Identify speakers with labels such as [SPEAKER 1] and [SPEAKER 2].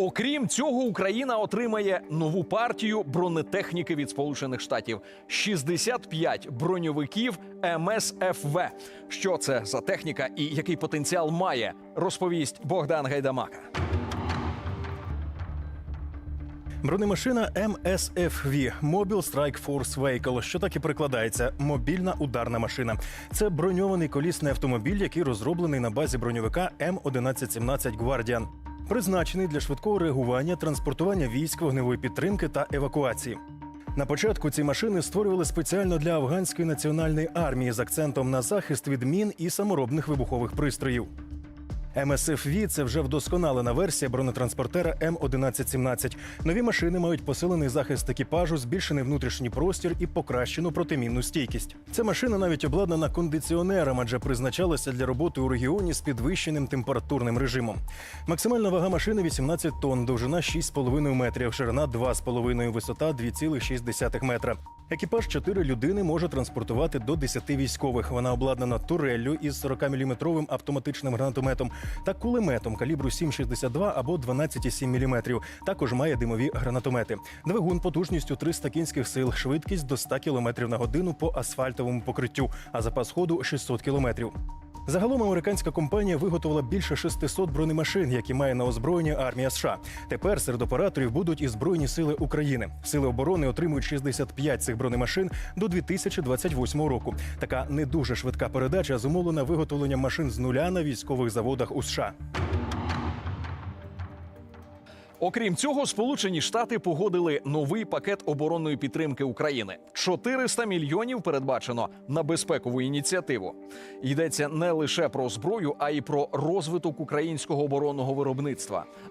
[SPEAKER 1] Окрім цього, Україна отримає нову партію бронетехніки від Сполучених Штатів 65 броньовиків МСФВ. Що це за техніка і який потенціал має, розповість Богдан Гайдамака.
[SPEAKER 2] Бронемашина MSFV – Mobile Strike Force Vehicle, що так і прикладається мобільна ударна машина. Це броньований колісний автомобіль, який розроблений на базі броньовика М1117 Guardian. Призначений для швидкого реагування, транспортування військ, вогневої підтримки та евакуації. На початку ці машини створювали спеціально для афганської національної армії з акцентом на захист від мін і саморобних вибухових пристроїв. МСФВ – це вже вдосконалена версія бронетранспортера М1117. Нові машини мають посилений захист екіпажу, збільшений внутрішній простір і покращену протимінну стійкість. Ця машина навіть обладнана кондиціонером, адже призначалася для роботи у регіоні з підвищеним температурним режимом. Максимальна вага машини 18 тонн, довжина 6,5 метрів, ширина 2,5, висота 2,6 метра. Екіпаж 4 людини може транспортувати до 10 військових. Вона обладнана туреллю із 40-мм автоматичним гранатометом та кулеметом калібру 7,62 або 12,7 мм. Також має димові гранатомети. Двигун потужністю 300 кінських сил, швидкість до 100 км на годину по асфальтовому покриттю, а запас ходу 600 км. Загалом американська компанія виготовила більше 600 бронемашин, які має на озброєння армія США. Тепер серед операторів будуть і збройні сили України. Сили оборони отримують 65 цих бронемашин до 2028 року. Така не дуже швидка передача зумовлена виготовленням машин з нуля на військових заводах у США.
[SPEAKER 1] Окрім цього, Сполучені Штати погодили новий пакет оборонної підтримки України. 400 мільйонів передбачено на безпекову ініціативу. Йдеться не лише про зброю, а й про розвиток українського оборонного виробництва.